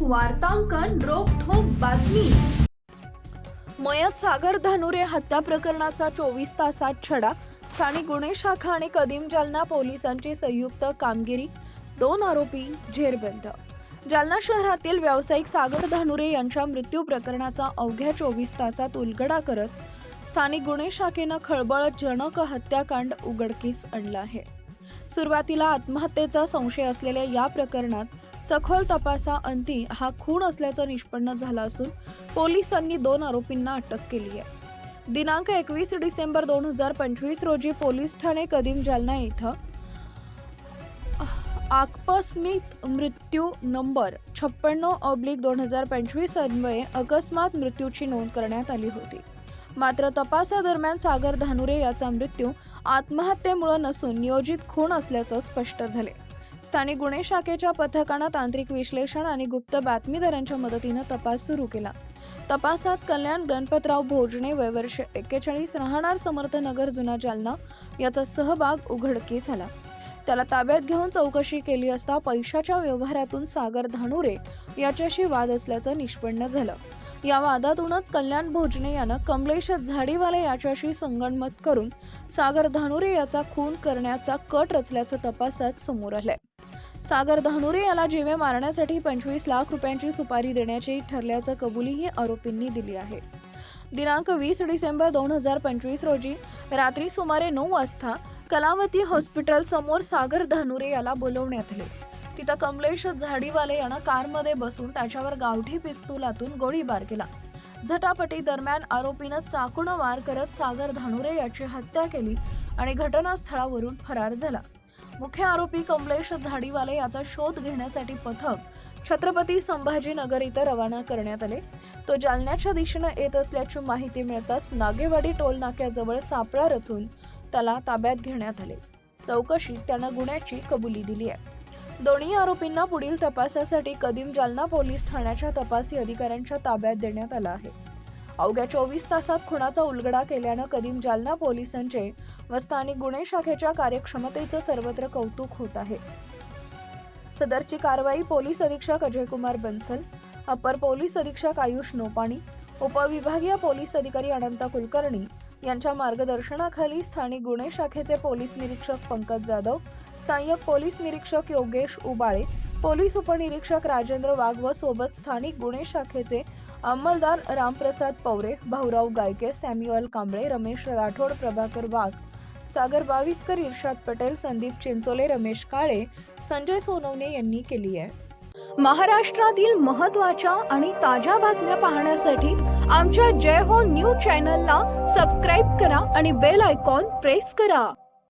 वार्तांकन रोखोक बातमी. मयत सागर धानुरे हत्या प्रकरणाचा चोवीस तासात छडा. स्थानिक गुन्हे शाखा आणि कदीम जालना पोलिसांची संयुक्त कामगिरी. दोन आरोपी झेरबंद जालना शहरातील व्यावसायिक सागर धानुरे यांच्या मृत्यू प्रकरणाचा अवघ्या चोवीस तासात उलगडा करत स्थानिक गुन्हे शाखेनं खळबळजनक हत्याकांड उघडकीस आणलं आहे. सुरुवातीला आत्महत्येचा संशय असलेल्या या प्रकरणात सखोल तपासा अंती हा खून असल्याचं निष्पन्न झालं असून पोलिसांनी दोन आरोपींना अटक केली आहे. दिनांक एकवीस डिसेंबर दोन हजार पंचवीस रोजी पोलीस ठाणे कदीम जालना इथं आकस्मिक मृत्यू नंबर छप्पन्न ऑब्लिक दोन हजार पंचवीस अन्वये अकस्मात मृत्यूची नोंद करण्यात आली होती. मात्र तपासादरम्यान सागर धानुरे याचा मृत्यू आत्महत्येमुळे नसून नियोजित खून असल्याचं स्पष्ट झाले. स्थानिक गुन्हे शाखेच्या पथकानं तांत्रिक विश्लेषण आणि गुप्त बातमीदारांच्या मदतीनं तपास सुरू केला. तपासात कल्याण गणपतराव भोजने वयवर्ष एक्केचाळीस राहणार समर्थनगर जुना जालना याचा सहभाग उघडकीस आला. त्याला ताब्यात घेऊन चौकशी केली असता पैशाच्या व्यवहारातून सागर धानुरे याच्याशी वाद असल्याचं निष्पन्न झालं. या वादातूनच कल्याण भोजने यानं कमलेश झाडीवाले याच्याशी संगणमत करून सागर धानुरे याचा खून करण्याचा कट रचल्याचं तपासात समोर आलंय. सागर धानुरे याला जीवे मारण्यासाठी पंचवीस लाख रुपयांची सुपारी देण्याची ठरल्याचं कबुलीही आरोपींनी दिली आहे. दिनांक वीस डिसेंबर दोन हजार पंचवीस रोजी रात्री सुमारे नऊ वाजता कलावती हॉस्पिटल समोर सागर धानुरे याला बोलवण्यात आले. तिथं कमलेश झाडीवाले यानं कारमध्ये बसून त्याच्यावर गावठी पिस्तुलातून गोळीबार केला. झटापटी दरम्यान आरोपीनं चाकून वार करत सागर धानुरे याची हत्या केली आणि घटनास्थळावरून फरार झाला. मुख्य आरोपी कमलेश झाडीवाले याचा शोध घेण्यासाठी पथक छत्रपती संभाजीनगर इथं रवाना करण्यात आले. तो जालन्याच्या दिशेनं येत असल्याची माहिती मिळताच नागेवाडी टोल नाक्याजवळ सापळा रचून त्याला ताब्यात घेण्यात आले. चौकशीत त्यानं गुन्ह्याची कबुली दिली आहे. दोन्ही आरोपींना पुढील तपासासाठी कदीम जालना पोलीस ठाण्याच्या तपासी अधिकाऱ्यांच्या ताब्यात देण्यात आलं आहे. अवघ्या चोवीस तासात खुनाचा उलगडा केल्यानं कदीम जालना पोलिसांचे व स्थानिक गुन्हे शाखेच्या कार्यक्षमतेचं सर्वत्र कौतुक होत आहे. सदरची कारवाई पोलीस अधीक्षक अजयकुमार बन्सल अपर पोलीस अधीक्षक आयुष नोपाणी उपविभागीय पोलीस अधिकारी अनंत कुलकर्णी यांच्या मार्गदर्शनाखाली स्थानिक गुन्हे शाखेचे पोलीस निरीक्षक पंकज जाधव सहाय्यक पोलीस निरीक्षक योगेश उबाळे पोलीस उपनिरीक्षक राजेंद्र वाघ व सोबत स्थानिक गुन्हे शाखेचे अंमलदार रामप्रसाद पवरे भाऊराव गायके सॅम्युअल कांबळे रमेश राठोड प्रभाकर वाघ सागर बाविस्कर इर्शाद पटेल संदीप चिंचोले रमेश काळे संजय सोनवणे यांनी केली आहे. महाराष्ट्रातील महत्त्वाच्या आणि ताज्या बातम्या पाहण्यासाठी आमच्या जय हो न्यूज चॅनलला सबस्क्राईब करा आणि बेल आयकॉन प्रेस करा.